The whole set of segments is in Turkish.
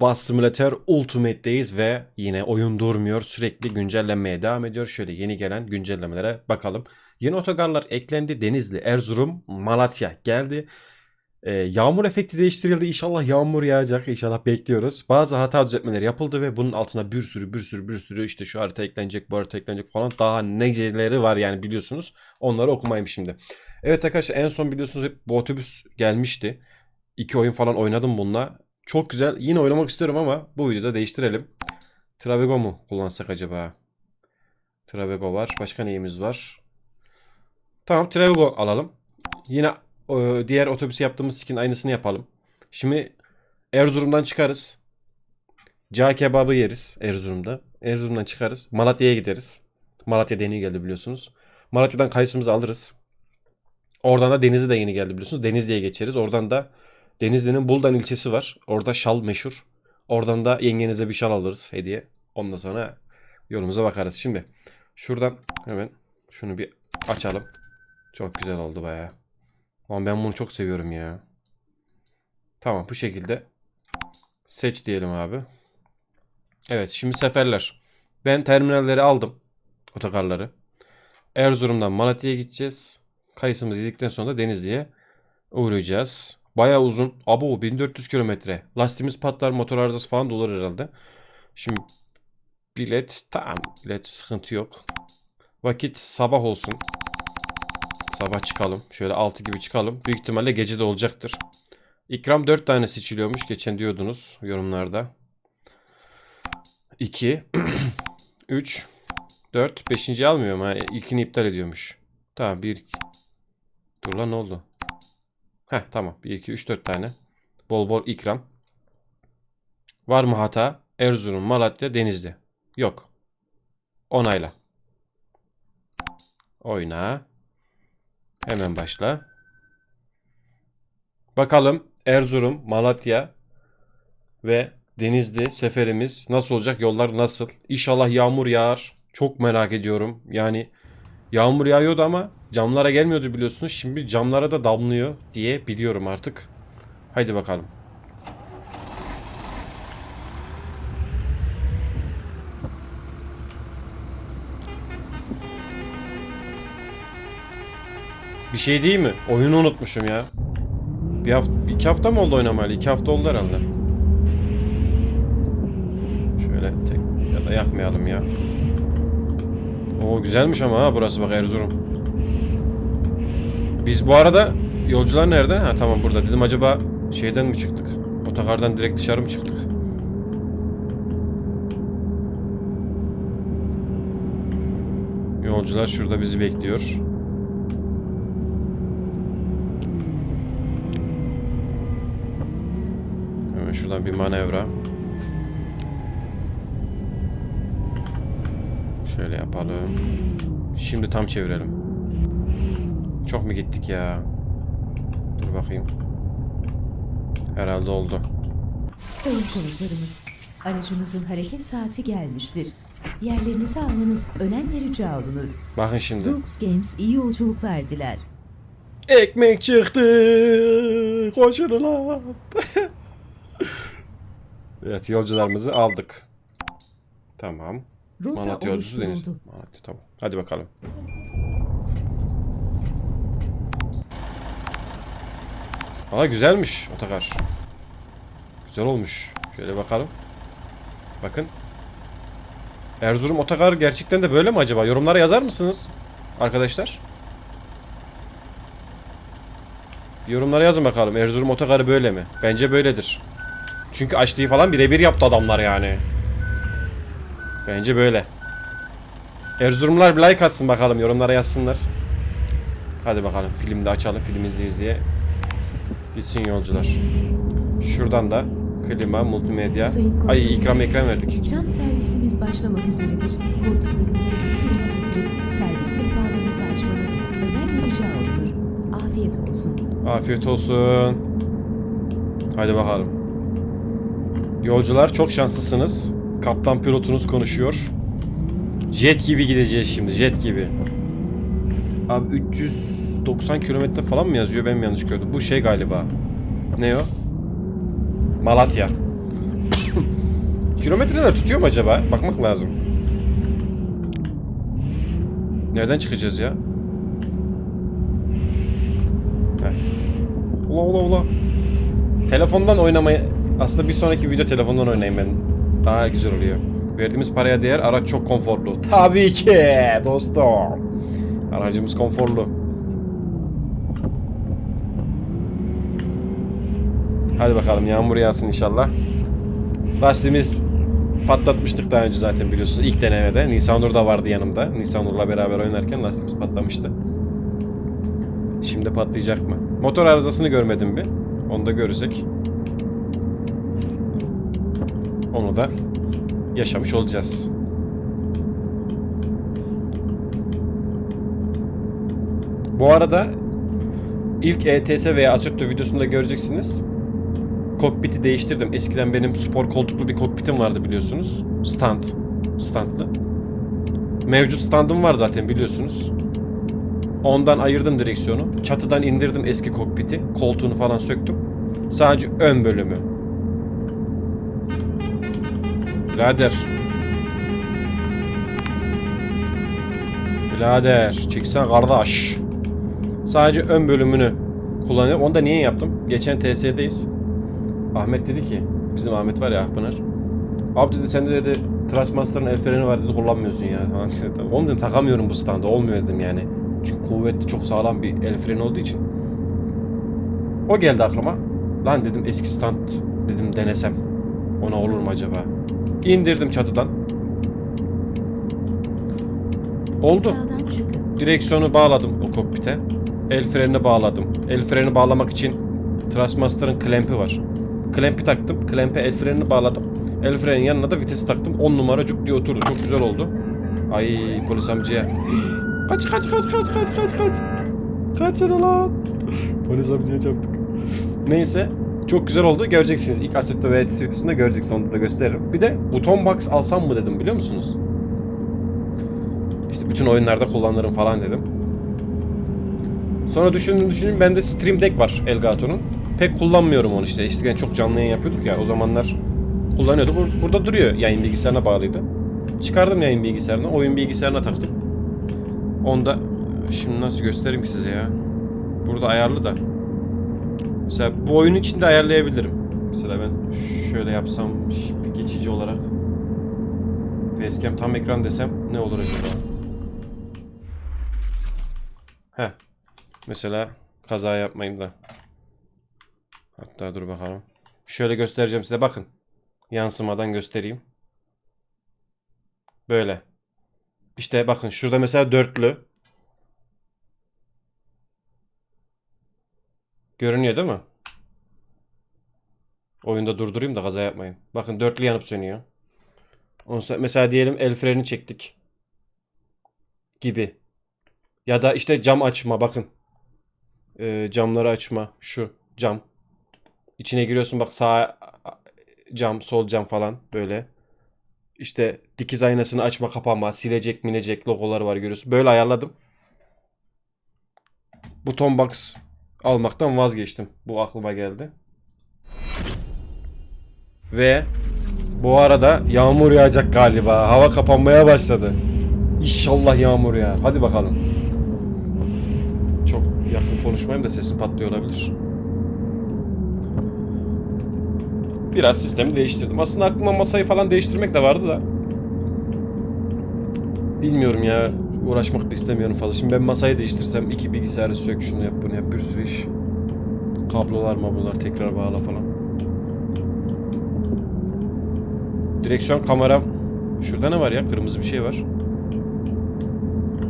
Bus Simulator Ultimate'deyiz ve yine oyun durmuyor. Sürekli güncellenmeye devam ediyor. Şöyle yeni gelen güncellemelere bakalım. Yeni otogarlar eklendi. Denizli, Erzurum, Malatya geldi. Ee, yağmur efekti değiştirildi. İnşallah yağmur yağacak. İnşallah bekliyoruz. Bazı hata düzeltmeleri yapıldı ve bunun altına bir sürü bir sürü bir sürü işte şu harita eklenecek, bu harita eklenecek falan. Daha neceleri var yani biliyorsunuz. Onları okumayayım şimdi. Evet arkadaşlar en son biliyorsunuz hep bu otobüs gelmişti. İki oyun falan oynadım bununla. Çok güzel. Yine oynamak istiyorum ama bu videoda değiştirelim. Travego mu kullansak acaba? Travego var. Başka neyimiz var? Tamam Travego alalım. Yine e, diğer otobüsü yaptığımız skin aynısını yapalım. Şimdi Erzurum'dan çıkarız. Cağ kebabı yeriz Erzurum'da. Erzurum'dan çıkarız. Malatya'ya gideriz. Malatya yeni geldi biliyorsunuz. Malatya'dan kayısımızı alırız. Oradan da Denizli de yeni geldi biliyorsunuz. Denizli'ye geçeriz. Oradan da Denizli'nin Buldan ilçesi var. Orada şal meşhur. Oradan da yengenize bir şal alırız hediye. Ondan sonra yolumuza bakarız. Şimdi şuradan hemen şunu bir açalım. Çok güzel oldu bayağı. Ama ben bunu çok seviyorum ya. Tamam bu şekilde. Seç diyelim abi. Evet şimdi seferler. Ben terminalleri aldım. Otogarları. Erzurum'dan Malatya'ya gideceğiz. Kayısımızı yedikten sonra da Denizli'ye uğrayacağız. Bayağı uzun. Abo 1400 kilometre. Lastiğimiz patlar, motor arızası falan da olur herhalde. Şimdi bilet tamam. Bilet sıkıntı yok. Vakit sabah olsun. Sabah çıkalım. Şöyle 6 gibi çıkalım. Büyük ihtimalle gece de olacaktır. İkram 4 tane seçiliyormuş. Geçen diyordunuz yorumlarda. 2 3 4 5. almıyorum ha. İlkini iptal ediyormuş. Tamam 1 Dur lan ne oldu? Heh tamam. 1 2 3 4 tane. Bol bol ikram. Var mı hata? Erzurum, Malatya, Denizli. Yok. Onayla. Oyna. Hemen başla. Bakalım Erzurum, Malatya ve Denizli seferimiz nasıl olacak? Yollar nasıl? İnşallah yağmur yağar. Çok merak ediyorum. Yani yağmur yağıyordu ama camlara gelmiyordu biliyorsunuz. Şimdi camlara da damlıyor diye biliyorum artık. Haydi bakalım. Bir şey değil mi? Oyunu unutmuşum ya. Bir hafta, iki hafta mı oldu oynamayalı? İki hafta oldu herhalde. Şöyle tek ya da yakmayalım ya. Oo güzelmiş ama ha burası bak Erzurum. Biz bu arada yolcular nerede? Ha tamam burada. Dedim acaba şeyden mi çıktık? Otogardan direkt dışarı mı çıktık? Yolcular şurada bizi bekliyor. Hemen şuradan bir manevra. Şöyle yapalım. Şimdi tam çevirelim. Çok mu gittik ya? Dur bakayım. Herhalde oldu. Sayın konuklarımız, aracınızın hareket saati gelmiştir. Yerlerinizi almanız önemli rica olunur. Bakın şimdi. Zoox Games iyi yolculuklar diler. Ekmek çıktı. Koşun lan. evet yolcularımızı aldık. Tamam. Rota Malatya yolcusu deniz. Malatya tamam. Hadi bakalım. Aa güzelmiş otogar. Güzel olmuş. Şöyle bakalım. Bakın. Erzurum otogar gerçekten de böyle mi acaba? Yorumlara yazar mısınız? Arkadaşlar. Yorumlara yazın bakalım. Erzurum otogarı böyle mi? Bence böyledir. Çünkü açlığı falan birebir yaptı adamlar yani. Bence böyle. Erzurumlar bir like atsın bakalım. Yorumlara yazsınlar. Hadi bakalım. Film de açalım. Film izleye izleye. Gitsin yolcular. Şuradan da klima, multimedya. Ay ikram ekran verdik. İkram servisimiz başlamak üzeredir. Koltuklarınızı bir duruma getirip servis sehpalarınızı açmanız önemli rica olunur. Afiyet olsun. Afiyet olsun. Hadi bakalım. Yolcular çok şanslısınız. Kaptan pilotunuz konuşuyor. Jet gibi gideceğiz şimdi. Jet gibi. Abi 390 kilometre falan mı yazıyor? Ben mi yanlış gördüm? Bu şey galiba. Ne o? Malatya. Kilometreler tutuyor mu acaba? Bakmak lazım. Nereden çıkacağız ya? Heh. Ula ula ula. Telefondan oynamayı... Aslında bir sonraki video telefondan oynayayım ben. Daha güzel oluyor. Verdiğimiz paraya değer araç çok konforlu. Tabii ki dostum. Aracımız konforlu. Hadi bakalım yağmur yağsın inşallah. Lastiğimiz patlatmıştık daha önce zaten biliyorsunuz ilk denemede. Nisanur da vardı yanımda. Nisanur'la beraber oynarken lastiğimiz patlamıştı. Şimdi patlayacak mı? Motor arızasını görmedim bir. Onu da görürsek. Onu da yaşamış olacağız. Bu arada ilk ETS veya Assetto videosunda göreceksiniz. Kokpiti değiştirdim. Eskiden benim spor koltuklu bir kokpitim vardı biliyorsunuz. Stand. Standlı. Mevcut standım var zaten biliyorsunuz. Ondan ayırdım direksiyonu. Çatıdan indirdim eski kokpiti. Koltuğunu falan söktüm. Sadece ön bölümü. Birader. Birader. Çeksen kardeş. Sadece ön bölümünü kullanıyorum. Onu da niye yaptım? Geçen TS'deyiz. Ahmet dedi ki, bizim Ahmet var ya Akpınar. Abi dedi sende dedi Trustmaster'ın el freni var dedi kullanmıyorsun ya. Onu dedim takamıyorum bu standa olmuyor dedim yani. Çünkü kuvvetli çok sağlam bir el freni olduğu için. O geldi aklıma. Lan dedim eski stand dedim denesem. Ona olur mu acaba? İndirdim çatıdan. Oldu. Direksiyonu bağladım o kokpite. El frenini bağladım. El freni bağlamak için Trustmaster'ın klempi var. Klempi taktım. Klempe el frenini bağladım. El frenin yanına da vitesi taktım. 10 numara cuk diye oturdu. Çok güzel oldu. Ay polis amcaya. Kaç kaç kaç kaç kaç kaç kaç. Kaçın lan. polis amcaya çarptık. Neyse. Çok güzel oldu. Göreceksiniz. İlk Assetto ve ETS videosunda göreceksiniz. Onu da gösteririm. Bir de buton box alsam mı dedim biliyor musunuz? İşte bütün oyunlarda kullanırım falan dedim. Sonra düşündüm düşündüm bende Stream Deck var Elgato'nun. Pek kullanmıyorum onu işte. Eskiden çok canlı yayın yapıyorduk ya o zamanlar kullanıyorduk. Bur- Burada duruyor yayın bilgisayarına bağlıydı. Çıkardım yayın bilgisayarına, oyun bilgisayarına taktım. Onda şimdi nasıl göstereyim ki size ya. Burada ayarlı da. Mesela bu oyun içinde ayarlayabilirim. Mesela ben şöyle yapsam bir geçici olarak Facecam tam ekran desem ne olur acaba? Heh. Mesela kaza yapmayayım da. Hatta dur bakalım. Şöyle göstereceğim size bakın. Yansımadan göstereyim. Böyle. İşte bakın şurada mesela dörtlü. Görünüyor değil mi? Oyunda durdurayım da kaza yapmayayım. Bakın dörtlü yanıp sönüyor. Mesela diyelim el freni çektik. Gibi. Ya da işte cam açma bakın. Ee, camları açma. Şu cam. İçine giriyorsun bak sağ cam, sol cam falan böyle. İşte dikiz aynasını açma kapama, silecek minecek logoları var görüyorsun. Böyle ayarladım. Buton box almaktan vazgeçtim. Bu aklıma geldi. Ve bu arada yağmur yağacak galiba. Hava kapanmaya başladı. İnşallah yağmur yağar. Hadi bakalım. Çok yakın konuşmayayım da sesim patlıyor olabilir. Biraz sistemi değiştirdim. Aslında aklıma masayı falan değiştirmek de vardı da. Bilmiyorum ya. Uğraşmak da istemiyorum fazla. Şimdi ben masayı değiştirsem iki bilgisayarı sök şunu yap bunu yap bir sürü iş. Kablolar mablolar tekrar bağla falan. Direksiyon kameram. Şurada ne var ya? Kırmızı bir şey var.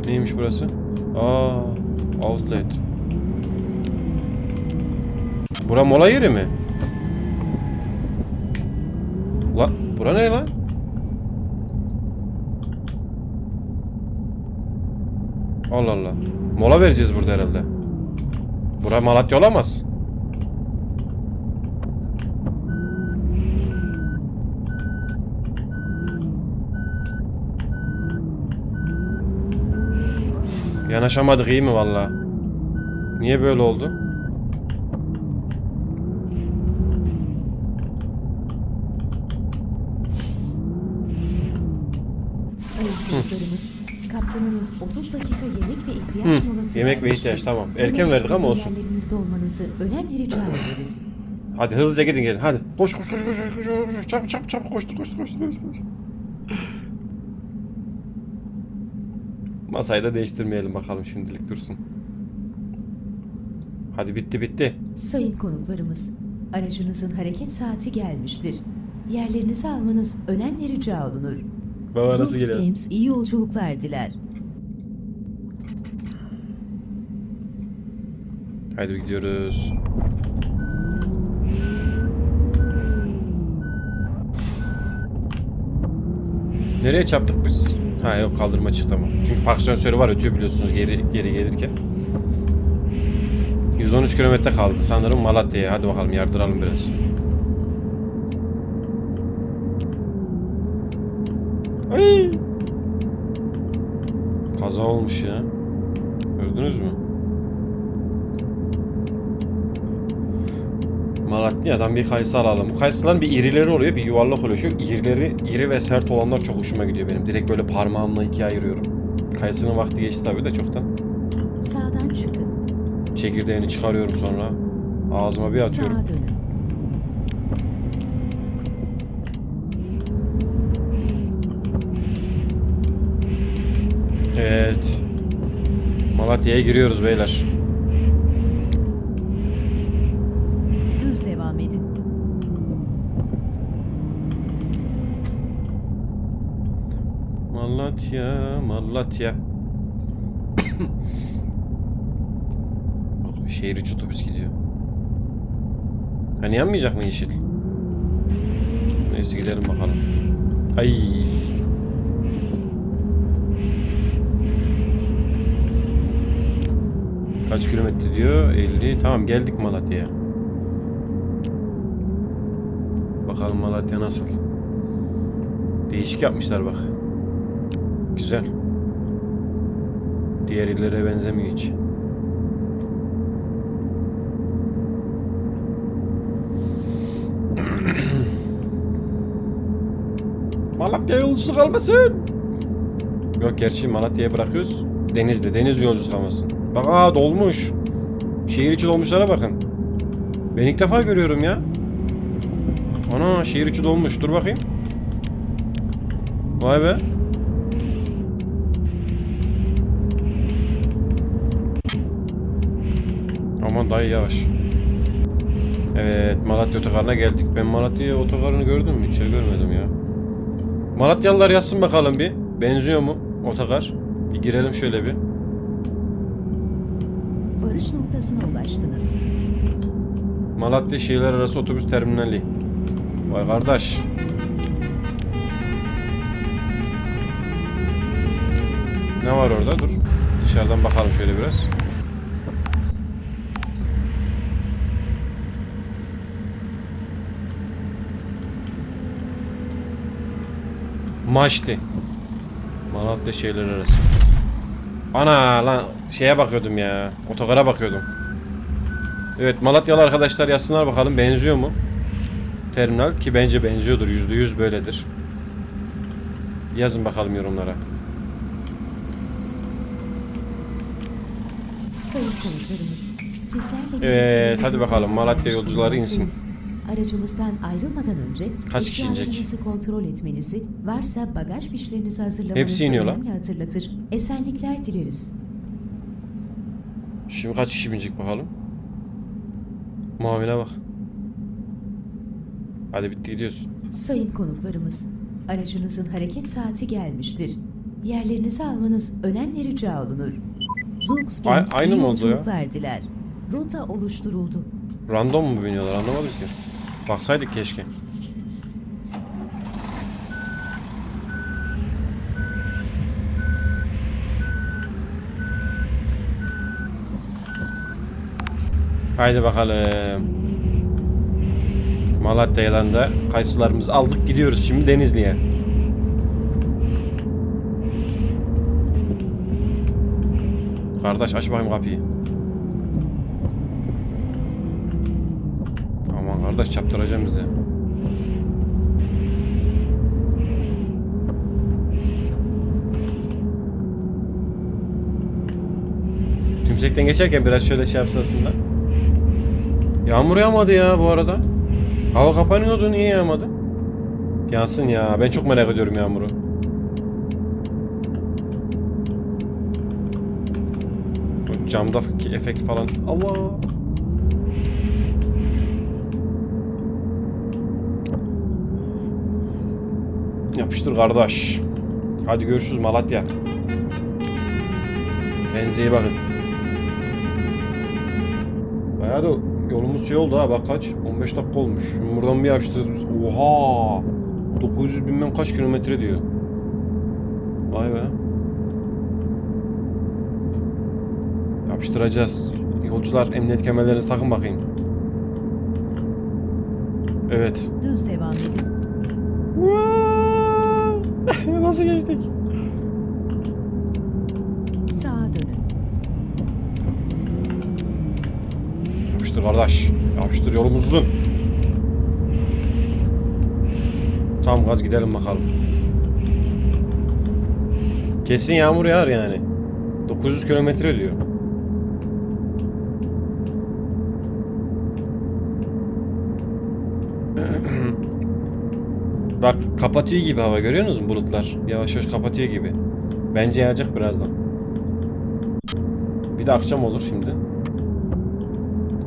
Neymiş burası? Aa, outlet. Bura mola yeri mi? La, bura ne lan? Allah Allah. Mola vereceğiz burada herhalde. Bura Malatya olamaz. Yanaşamadık iyi mi valla? Niye böyle oldu? Sayın konuklarımız, kaptanınız 30 dakika yemek ve ihtiyaç Hı, molası yemek ve ihtiyaç, tamam. Erken verdik ama olsun. Yerlerinizde olmanızı önemli rica ederiz. Hadi hızlıca gidin gelin. Hadi. Koş koş koş koş koş koş. koş. Çabuk çabuk çabuk koştur koştur. koştur, koştur. Masayı da değiştirmeyelim bakalım şimdilik dursun. Hadi bitti bitti. Sayın konuklarımız, aracınızın hareket saati gelmiştir. Yerlerinizi almanız önemli rica olunur. Baba nasıl Zoox geliyor? Games iyi yolculuklar diler. Haydi gidiyoruz. Nereye çarptık biz? Ha yok kaldırma çıktı ama. Çünkü park sensörü var ötüyor biliyorsunuz geri geri gelirken. 113 kilometre kaldı sanırım Malatya'ya. Hadi bakalım yardıralım biraz. Ay! Kaza olmuş ya. Gördünüz mü? Malatya'dan bir kayısı alalım. Bu kayısıların bir irileri oluyor, bir yuvarlak oluyor. Şu irileri, iri ve sert olanlar çok hoşuma gidiyor benim. Direkt böyle parmağımla ikiye ayırıyorum. Kayısının vakti geçti tabii de çoktan. Sağdan çıkın. Çekirdeğini çıkarıyorum sonra. Ağzıma bir atıyorum. Sağa dönün. Evet. Malatya'ya giriyoruz beyler. Düz devam edin. Malatya, Malatya. Şehir içi otobüs gidiyor. Hani yanmayacak mı yeşil? Neyse gidelim bakalım. Ay. Kaç kilometre diyor? 50. Tamam geldik Malatya'ya. Bakalım Malatya nasıl? Değişik yapmışlar bak. Güzel. Diğer illere benzemiyor hiç. Malatya yolcusu kalmasın. Yok gerçi Malatya'ya bırakıyoruz. Denizli. Deniz yolcusu kalmasın. Bak aa dolmuş. Şehir içi dolmuşlara bakın. Ben ilk defa görüyorum ya. Ana şehir içi dolmuş. Dur bakayım. Vay be. Aman dayı yavaş. Evet Malatya otogarına geldik. Ben Malatya otogarını gördüm mü? Hiç görmedim ya. Malatyalılar yazsın bakalım bir. Benziyor mu otogar? Bir girelim şöyle bir. Varış noktasına ulaştınız. Malatya şehirler arası otobüs terminali. Vay kardeş. Ne var orada? Dur. Dışarıdan bakalım şöyle biraz. Maçtı. Malatya şehirler arası. Ana lan şeye bakıyordum ya. Otogara bakıyordum. Evet Malatyalı arkadaşlar yazsınlar bakalım benziyor mu? Terminal ki bence benziyordur. Yüzde yüz böyledir. Yazın bakalım yorumlara. Evet, hadi bakalım, Malatya yolcuları insin. Aracımızdan ayrılmadan önce Kaç kişi inecek? eşyalarınızı kontrol etmenizi, varsa bagaj fişlerinizi hazırlamanızı Hepsi önemli hatırlatır. Esenlikler dileriz. Şimdi kaç kişi binecek bakalım. Mavine bak. Hadi bitti gidiyoruz. Sayın konuklarımız, aracınızın hareket saati gelmiştir. Yerlerinizi almanız önemli rica olunur. Zoox Games A- aynı iyi mı oldu ya? yolculuklar diler. Rota oluşturuldu. Random mu biniyorlar anlamadım ki. Baksaydık keşke. Haydi bakalım. Malatya'dan da kayısılarımızı aldık gidiyoruz şimdi Denizli'ye. Kardeş aç bakayım kapıyı. Kardeş çaptıracağım bize. Tümsekten geçerken biraz şöyle şey yapsa aslında. Yağmur yağmadı ya bu arada. Hava kapanıyordu niye yağmadı? Yansın ya ben çok merak ediyorum yağmuru. Camda efekt falan. Allah. Yapıştır kardeş. Hadi görüşürüz Malatya. İyi bakın. Bayağı da yolumuz şey oldu ha bak kaç? 15 dakika olmuş. Şimdi buradan bir yapıştırırız. Oha! 900 bilmem kaç kilometre diyor. Vay be. Yapıştıracağız. Yolcular emniyet kemerlerinizi takın bakayım. Evet. Düz devam edin. Nasıl geçtik? Sağa dönün. Yapıştır kardeş. Yapıştır yolumuz uzun. Tamam gaz gidelim bakalım. Kesin yağmur yağar yani. 900 kilometre diyor. Bak kapatıyor gibi hava görüyor musun bulutlar? Yavaş yavaş kapatıyor gibi. Bence yağacak birazdan. Bir de akşam olur şimdi.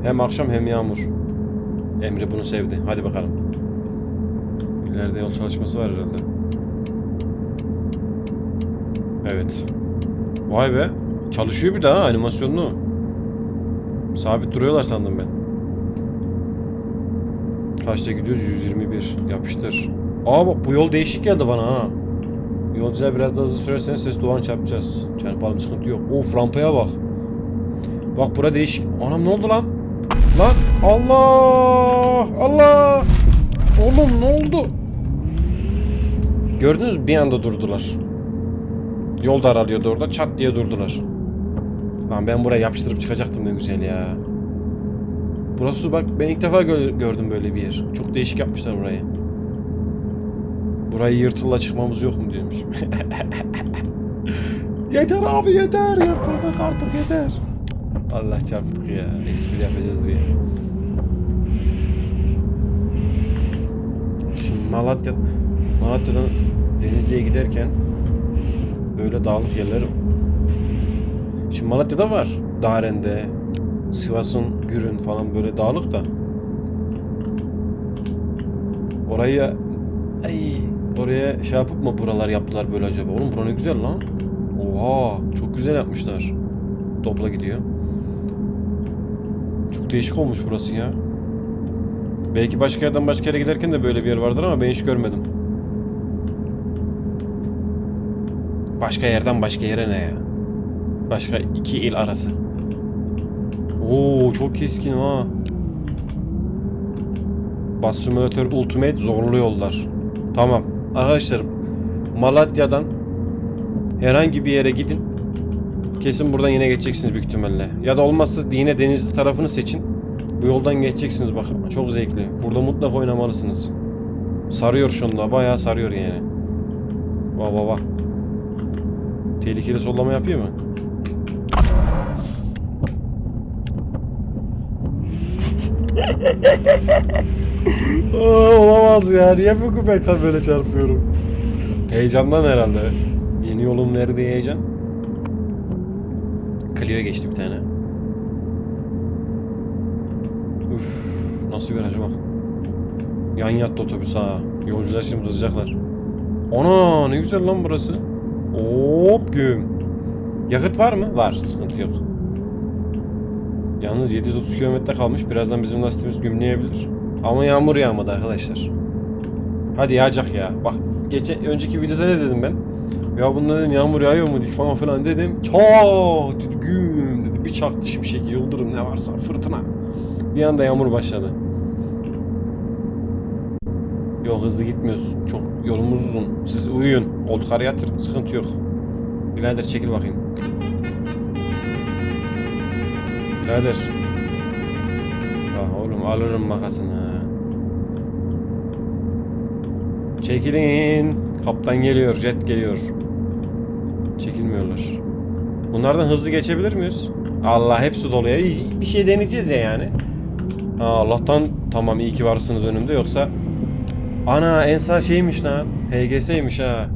Hem akşam hem yağmur. Emre bunu sevdi. Hadi bakalım. İleride yol çalışması var herhalde. Evet. Vay be. Çalışıyor bir daha animasyonlu. Sabit duruyorlar sandım ben. Kaçta gidiyoruz? 121. Yapıştır. Aa bu yol değişik geldi bana ha. Yolcuya biraz daha hızlı sürerseniz ses doğan çarpacağız. Çarpalım sıkıntı yok. Of rampaya bak. Bak bura değişik. Anam ne oldu lan? Lan Allah! Allah! Oğlum ne oldu? Gördünüz mü? Bir anda durdular. Yol daralıyordu orada. Çat diye durdular. Lan ben buraya yapıştırıp çıkacaktım ne güzel ya. Burası bak ben ilk defa gö- gördüm böyle bir yer. Çok değişik yapmışlar burayı. Burayı yırtılla çıkmamız yok mu diyormuş. yeter abi yeter yırtıldık artık yeter. Allah çarptık ya. Espri yapacağız diye. Şimdi Malatya Malatya'dan Denizli'ye giderken böyle dağlık yerler Şimdi Malatya'da var. Daren'de, Sivas'ın Gürün falan böyle dağlık da. Orayı ay oraya şey yapıp mı buralar yaptılar böyle acaba? Oğlum bura güzel lan. Oha çok güzel yapmışlar. Dobla gidiyor. Çok değişik olmuş burası ya. Belki başka yerden başka yere giderken de böyle bir yer vardır ama ben hiç görmedim. Başka yerden başka yere ne ya? Başka iki il arası. Oo çok keskin ha. Bus Simulator Ultimate zorlu yollar. Tamam. Arkadaşlar Malatya'dan herhangi bir yere gidin. Kesin buradan yine geçeceksiniz büyük ihtimalle. Ya da olmazsa yine Denizli tarafını seçin. Bu yoldan geçeceksiniz bak. Çok zevkli. Burada mutlaka oynamalısınız. Sarıyor şu anda. Bayağı sarıyor yani. Va va va. Tehlikeli sollama yapıyor mu? Olamaz ya. Niye bu ben böyle çarpıyorum? Heyecandan herhalde. Yeni yolun verdiği heyecan. Clio'ya geçti bir tane. Üf, nasıl viraj bak. Yan yattı otobüs ha. Yolcular şimdi kızacaklar. Ana ne güzel lan burası. Hop güm. Yakıt var mı? Var. Sıkıntı yok. Yalnız 730 kilometre kalmış. Birazdan bizim lastiğimiz gümleyebilir. Ama yağmur yağmadı arkadaşlar. Hadi yağacak ya. Bak geçen önceki videoda ne dedim ben? Ya bunlar dedim yağmur yağıyor mu dik falan filan dedim. Çat dedi dedi. Bir çaktı şimşek yıldırım ne varsa fırtına. Bir anda yağmur başladı. Yok hızlı gitmiyoruz. Çok yolumuz uzun. Siz uyuyun. Koltuklara yatır. Sıkıntı yok. Birader çekil bakayım. Birader. Alırım makasını. Çekilin. Kaptan geliyor. Jet geliyor. Çekilmiyorlar. Bunlardan hızlı geçebilir miyiz? Allah hepsi dolu ya. Bir şey deneyeceğiz ya yani. Ha, Allah'tan tamam iyi ki varsınız önümde yoksa Ana Ensa şeymiş lan. HGS'ymiş ha.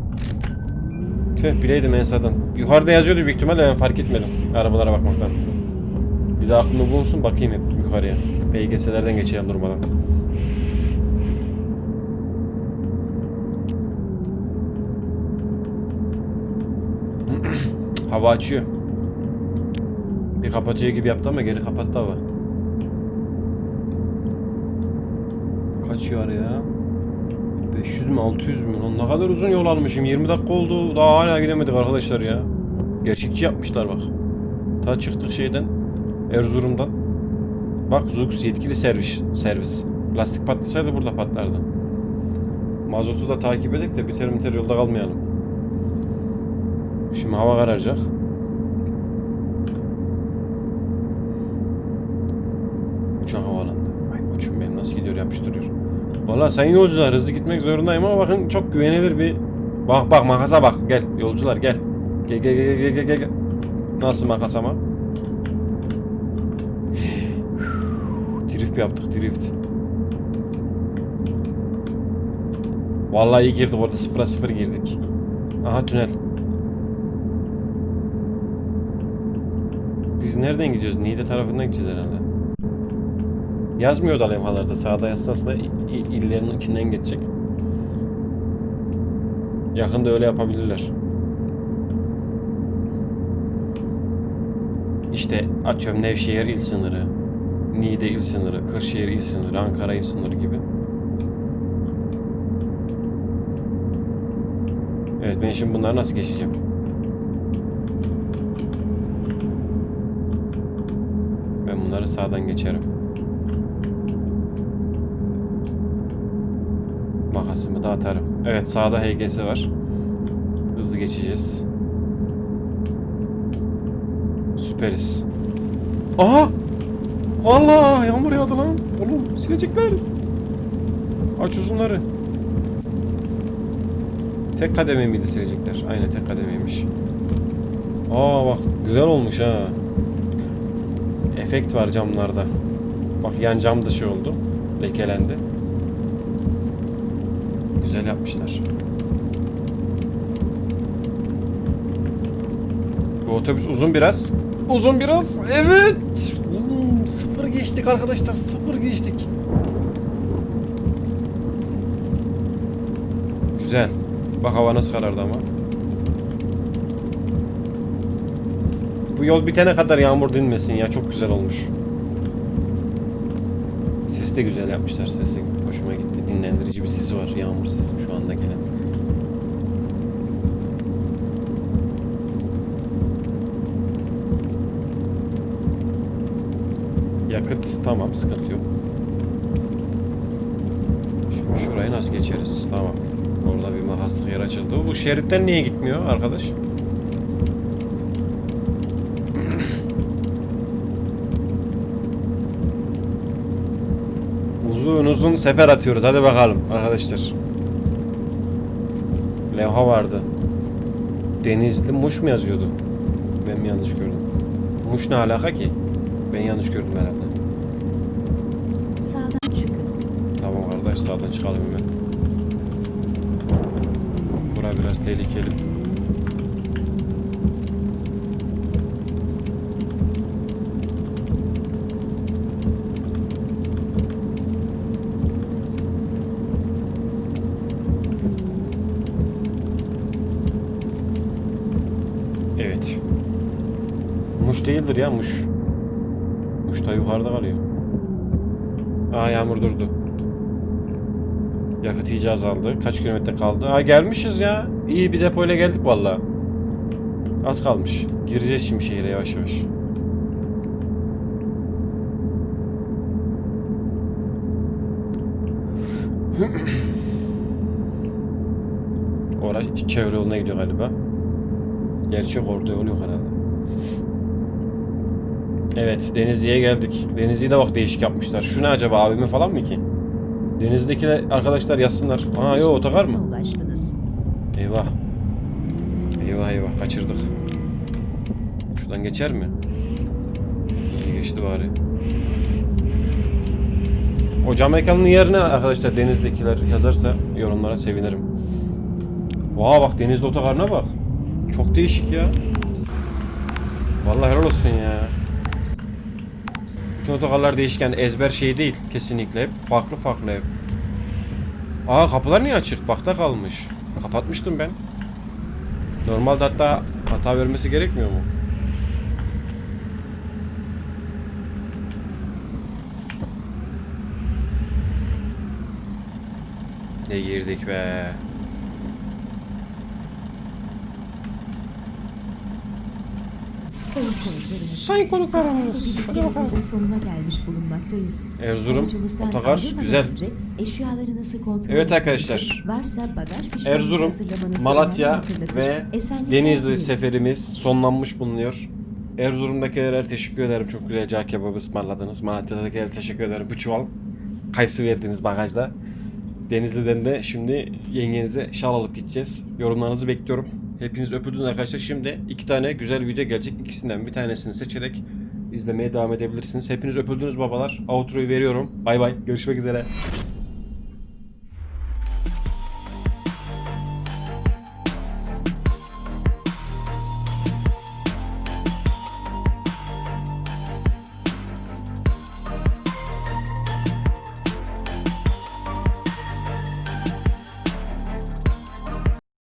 Tüh bileydim Ensa'dan. Yukarıda yazıyordu büyük ihtimalle ben fark etmedim. Arabalara bakmaktan. Bir daha aklımda bulunsun bakayım hep yukarıya. HGS'lerden geçelim durmadan. Hava açıyor. Bir kapatıyor gibi yaptı ama geri kapattı hava. Kaç yar ya? 500 mü 600 mü? Lan ne kadar uzun yol almışım. 20 dakika oldu. Daha hala gidemedik arkadaşlar ya. Gerçekçi yapmışlar bak. Ta çıktık şeyden. Erzurum'dan. Bak Zux yetkili servis. servis. Lastik patlasaydı burada patlardı. Mazotu da takip edek de biter biter yolda kalmayalım. Şimdi hava kararacak. Uçak havalandı. Ay koçum benim nasıl gidiyor yapıştırıyor. Valla sayın yolcular hızlı gitmek zorundayım ama bakın çok güvenilir bir... Bak bak makasa bak gel yolcular. Gel gel gel gel gel gel. gel. Nasıl makas ama? Drift yaptık drift. Vallahi iyi girdik orada sıfıra sıfır girdik. Aha tünel. Biz nereden gidiyoruz? Niğde tarafından gideceğiz herhalde. Yazmıyor da levhalarda. Sağda yazsa aslında illerin içinden geçecek. Yakında öyle yapabilirler. İşte atıyorum Nevşehir il sınırı, Niğde il sınırı, Kırşehir il sınırı, Ankara il sınırı gibi. Evet ben şimdi bunları nasıl geçeceğim? Ben bunları sağdan geçerim. Makasımı da atarım. Evet sağda HGS var. Hızlı geçeceğiz. Süperiz. Aha! Allah! Yağmur yağdı lan. Oğlum silecekler. Aç uzunları. Tek kademe miydi silecekler? Aynen tek kademeymiş. Aa bak güzel olmuş ha. Efekt var camlarda. Bak yan cam da şey oldu. Lekelendi. Güzel yapmışlar. Bu otobüs uzun biraz. Uzun biraz. Evet. Geçtik arkadaşlar. Sıfır geçtik. Güzel. Bak hava nasıl karardı ama. Bu yol bitene kadar yağmur dinmesin ya. Çok güzel olmuş. Ses de güzel yapmışlar. Sesi hoşuma gitti. Dinlendirici bir sesi var. Yağmur sesi şu anda gelen. Yakıt tamam sıkıntı yok. Şimdi şurayı nasıl geçeriz? Tamam. Orada bir makaslık yer açıldı. Bu şeritten niye gitmiyor arkadaş? Uzun uzun sefer atıyoruz. Hadi bakalım arkadaşlar. Levha vardı. Denizli Muş mu yazıyordu? Ben mi yanlış gördüm? Muş ne alaka ki? Ben yanlış gördüm herhalde. Sağdan çıkın. Tamam kardeş sağdan çıkalım hemen. Bura tehlikeli. Evet. Muş değildir ya Muş. Muş da yukarıda kalıyor. Aa yağmur durdu. Yakıt iyice azaldı. Kaç kilometre kaldı? Aa gelmişiz ya. İyi bir depoyla geldik valla. Az kalmış. Gireceğiz şimdi şehire yavaş yavaş. Orası çevre yoluna gidiyor galiba. Gerçi yok orada yol yok herhalde. Evet Denizli'ye geldik. Denizli'yi de bak değişik yapmışlar. Şu ne acaba abime falan mı ki? Denizli'dekiler arkadaşlar yazsınlar. Aa yok otogar mı? Kaçırdık. Buradan geçer mi? İyi geçti bari. O cam mekanının yerine arkadaşlar denizdekiler yazarsa yorumlara sevinirim. Vaa bak denizde otogarına bak. Çok değişik ya. Vallahi helal olsun ya. Bütün otogarlar değişken ezber şey değil kesinlikle hep farklı farklı hep. Aa kapılar niye açık? Bakta kalmış. Kapatmıştım ben. Normalde hatta hata vermesi gerekmiyor mu? Ne girdik be. Sayın konuklarımız. Sayın konuklarımız. Hadi bakalım. sonuna gelmiş bulunmaktayız. Erzurum otogar güzel. önce eşyalarınızı kontrol Evet arkadaşlar. Varsa bagaj Erzurum, Malatya ve Denizli seferimiz sonlanmış bulunuyor. Erzurum'dakilere teşekkür ederim. Çok güzel cağ kebabı ısmarladınız. Malatya'dakilere teşekkür ederim. Bu çuval kayısı verdiniz bagajda. Denizli'den de şimdi yengenize şal alıp gideceğiz. Yorumlarınızı bekliyorum. Hepiniz öpüldünüz arkadaşlar. Şimdi iki tane güzel video gelecek. İkisinden bir tanesini seçerek izlemeye devam edebilirsiniz. Hepiniz öpüldünüz babalar. Outro'yu veriyorum. Bay bay. Görüşmek üzere.